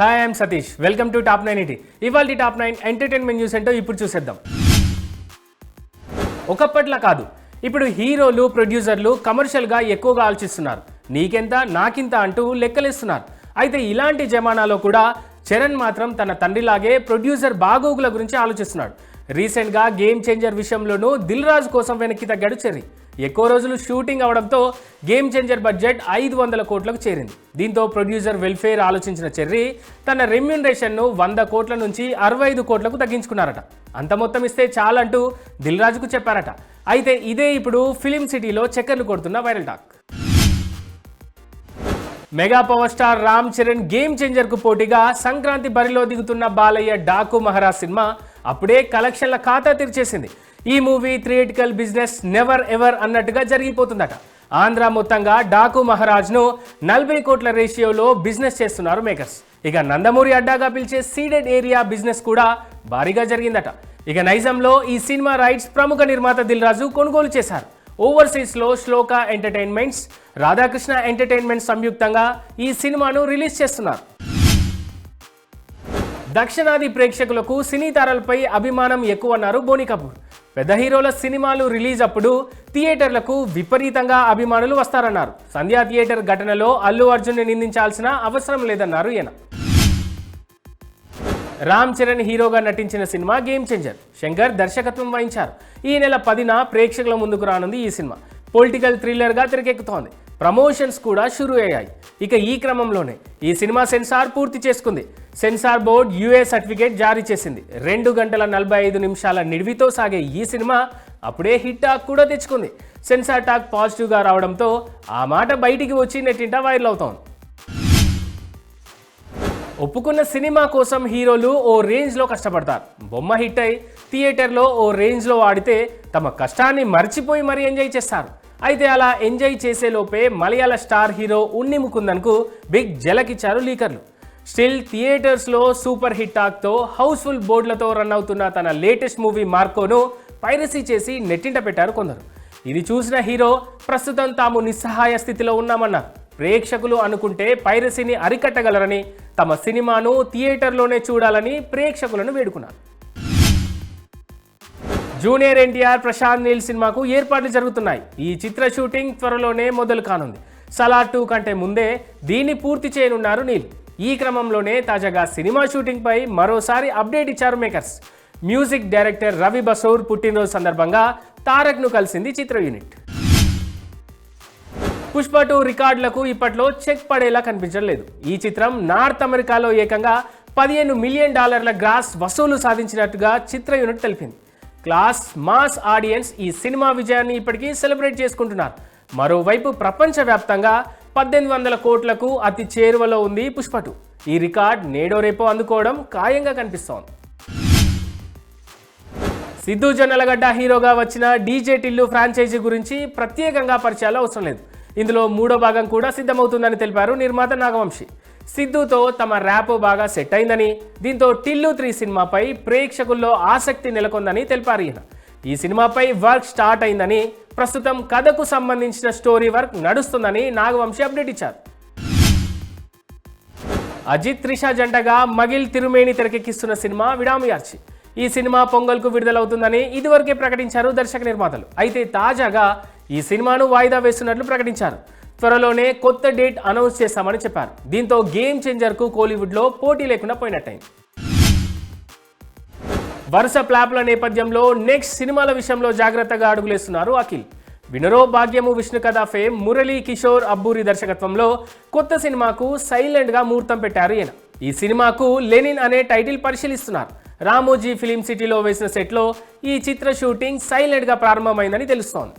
Hi I'm Satish welcome to Top Nine ET ఇవాళ top nine entertainment news ఏంటో ఇప్పుడు చూసేద్దాం. ఒకప్పట్లా కాదు. ఇప్పుడు హీరోలు ప్రొడ్యూసర్లు కమర్షియల్గా ఎక్కువగా ఆలోచిస్తున్నారు. నీకెంత నాకింత అంటూ లెక్కలేస్తున్నారు. అయితే ఇలాంటి జమానాలో కూడా చరణ్ మాత్రం తన తండ్రిలాగే ప్రొడ్యూసర్ బాగోగుల గురించి ఆలోచిస్తున్నాడు. రీసెంట్గా గేమ్ చేంజర్ విషయంలోనూ దిల్ రాజు కోసం వెనక్కి తగ్గాడు చెర్రీ. ఎక్కువ రోజులు షూటింగ్ అవడంతో గేమ్ చేంజర్ బడ్జెట్ ఐదు వందల కోట్లకు చేరింది. దీంతో ప్రొడ్యూసర్ వెల్ఫేర్ ఆలోచించిన చెర్రీ తన రెమ్యూనరేషన్ను వంద కోట్ల నుంచి అరవై ఐదు కోట్లకు తగ్గించుకున్నారట. అంత మొత్తం ఇస్తే చాలంటూ దిల్ రాజుకు చెప్పారట. అయితే ఇదే ఇప్పుడు ఫిలిం సిటీలో చక్కర్లు కొడుతున్న viral talk. Mega power star Ram Charan game చేంజర్కు పోటీగా సంక్రాంతి బరిలో దిగుతున్న బాలయ్య డాకు మహారాజ్ సినిమా అప్పుడే కలెక్షన్ల ఖాతా తెరిచేసింది. ఈ movie theatrical business never ever అన్నట్టుగా జరిగిపోతుందట. ఆంధ్ర మొత్తంగా డాకు మహారాజ్ను నలభై కోట్ల రేషియోలో బిజినెస్ చేస్తున్నారు మేకర్స్. ఇక నందమూరి అడ్డాగా పిలిచే సీడెడ్ ఏరియా బిజినెస్ కూడా భారీగా జరిగిందట. ఇక నైజంలో ఈ సినిమా రైట్స్ ప్రముఖ నిర్మాత దిల్ రాజు కొనుగోలు చేశారు. ఓవర్సీస్లో శ్లోక ఎంటర్టైన్మెంట్స్ రాధాకృష్ణ ఎంటర్టైన్మెంట్ సంయుక్తంగా ఈ సినిమాను రిలీజ్ చేస్తున్నారు. దక్షిణాది ప్రేక్షకులకు సినీ తారలపై అభిమానం ఎక్కువ అన్నారు బోని కపూర్. పెద్ద హీరోల సినిమాలు రిలీజ్ అప్పుడు థియేటర్లకు విపరీతంగా అభిమానులు వస్తారన్నారు. సంధ్యా థియేటర్ ఘటనలో అల్లు అర్జున్ని నిందించాల్సిన అవసరం లేదన్నారు ఈయన. రామ్ చరణ్ హీరోగా నటించిన సినిమా గేమ్ చేంజర్ శంకర్ దర్శకత్వం వహించారు. ఈ నెల పదిన ప్రేక్షకుల ముందుకు రానుంది ఈ సినిమా. పొలిటికల్ థ్రిల్లర్గా తెరకెక్కుతోంది. ప్రమోషన్స్ కూడా షురూ అయ్యాయి. ఇక ఈ క్రమంలోనే ఈ సినిమా సెన్సార్ పూర్తి చేసుకుంది. సెన్సార్ బోర్డ్ యుఏ సర్టిఫికేట్ జారీ చేసింది. రెండు గంటల నలభై ఐదు నిమిషాల నిడివితో సాగే ఈ సినిమా అప్పుడే హిట్ టాక్ కూడా తెచ్చుకుంది. సెన్సార్ టాక్ పాజిటివ్గా రావడంతో ఆ మాట బయటికి వచ్చి నెట్టింట వైరల్ అవుతోంది. ఒప్పుకున్న సినిమా కోసం హీరోలు ఓ రేంజ్లో కష్టపడతారు. బొమ్మ హిట్ అయి థియేటర్లో ఓ రేంజ్లో ఆడితే తమ కష్టాన్ని మర్చిపోయి మరీ ఎంజాయ్ చేస్తారు. అయితే అలా ఎంజాయ్ చేసే లోపే మలయాళ స్టార్ హీరో ఉన్ని ముకుందన్కు బిగ్ జలకిచ్చారు లీకర్లు. స్టిల్ థియేటర్స్లో సూపర్ హిట్ టాక్తో హౌస్ఫుల్ బోర్డులతో రన్ అవుతున్న తన లేటెస్ట్ మూవీ మార్కోను పైరసీ చేసి నెట్టింట పెట్టారు కొందరు. ఇది చూసిన హీరో ప్రస్తుతం తాము నిస్సహాయ స్థితిలో ఉన్నామన్నారు ప్రేక్షకులు అనుకుంటే పైరసీని అరికట్టగలరని తమ సినిమాను థియేటర్లోనే చూడాలని ప్రేక్షకులను వేడుకున్నారు. జూనియర్ ఎన్టీఆర్ ప్రశాంత్ నీల్ సినిమాకు ఏర్పాట్లు జరుగుతున్నాయి. ఈ చిత్ర షూటింగ్ త్వరలోనే మొదలు కానుంది. సలార్ టూ కంటే ముందే దీన్ని పూర్తి చేయనున్నారు నీల్. ఈ క్రమంలోనే తాజాగా సినిమా షూటింగ్పై మరోసారి అప్డేట్ ఇచ్చారు makers. Music director Ravi Basrur పుట్టినరోజు సందర్భంగా తారక్ను కలిసింది చిత్ర యూనిట్. పుష్ప టూ రికార్డులకు ఇప్పట్లో చెక్ పడేలా కనిపించలేదు ఈ చిత్రం నార్త్ అమెరికాలో ఏకంగా పదిహేను మిలియన్ డాలర్ల గ్రాస్ వసూలు సాధించినట్టుగా చిత్ర యూనిట్ తెలిపింది. క్లాస్ మాస్ ఆడియన్స్ ఈ సినిమా విజయాన్ని ఇప్పటికీ సెలబ్రేట్ చేసుకుంటున్నారు. మరోవైపు ప్రపంచవ్యాప్తంగా పద్దెనిమిది వందల కోట్లకు అతి చేరువలో ఉంది పుష్పటు. ఈ రికార్డ్ నేడో రేపో అందుకోవడం ఖాయంగా కనిపిస్తోంది. సిద్ధు జొన్నలగడ్డ హీరోగా వచ్చిన డీజే టిల్లు ఫ్రాంచైజీ గురించి ప్రత్యేకంగా పరిచయాలు అవసరం లేదు. ఇందులో మూడో భాగం కూడా సిద్ధమవుతుందని తెలిపారు నిర్మాత నాగవంశి. సిద్ధుతో తమ ర్యాప్ బాగా సెట్ అయిందని దీంతో టిల్లు త్రీ సినిమాపై ప్రేక్షకుల్లో ఆసక్తి నెలకొందని తెలిపారు ఈయన. ఈ సినిమాపై వర్క్ స్టార్ట్ అయిందని ప్రస్తుతం కథకు సంబంధించిన స్టోరీ వర్క్ నడుస్తుందని నాగవంశి అప్డేట్ ఇచ్చారు. అజిత్ త్రిష జంటగా మగిల్ తిరుమేని తెరకెక్కిస్తున్న సినిమా విడామియార్చి ఈ సినిమా పొంగల్కు విడుదలవుతుందని ఇదివరకే ప్రకటించారు దర్శక నిర్మాతలు. అయితే తాజాగా ఈ సినిమాను వాయిదా వేస్తున్నట్లు ప్రకటించారు. త్వరలోనే కొత్త డేట్ అనౌన్స్ చేస్తామని చెప్పారు. దీంతో గేమ్ చేంజర్కు కోలీవుడ్లో పోటీ లేకుండా పోయినట్టయింది. వరుస ప్లాప్ల నేపథ్యంలో నెక్స్ట్ సినిమాల విషయంలో జాగ్రత్తగా అడుగులేస్తున్నారు అఖిల్. వినరో భాగ్యము విష్ణు కథ ఫేమ్ మురళీ కిషోర్ అబ్బూరి దర్శకత్వంలో కొత్త సినిమాకు సైలెంట్గా ముహూర్తం పెట్టారు ఈయన. ఈ సినిమాకు లెనిన్ అనే టైటిల్ పరిశీలిస్తున్నారు. రామోజీ ఫిలిం సిటీలో వేసిన సెట్లో ఈ చిత్ర షూటింగ్ సైలెంట్గా ప్రారంభమైందని తెలుస్తోంది.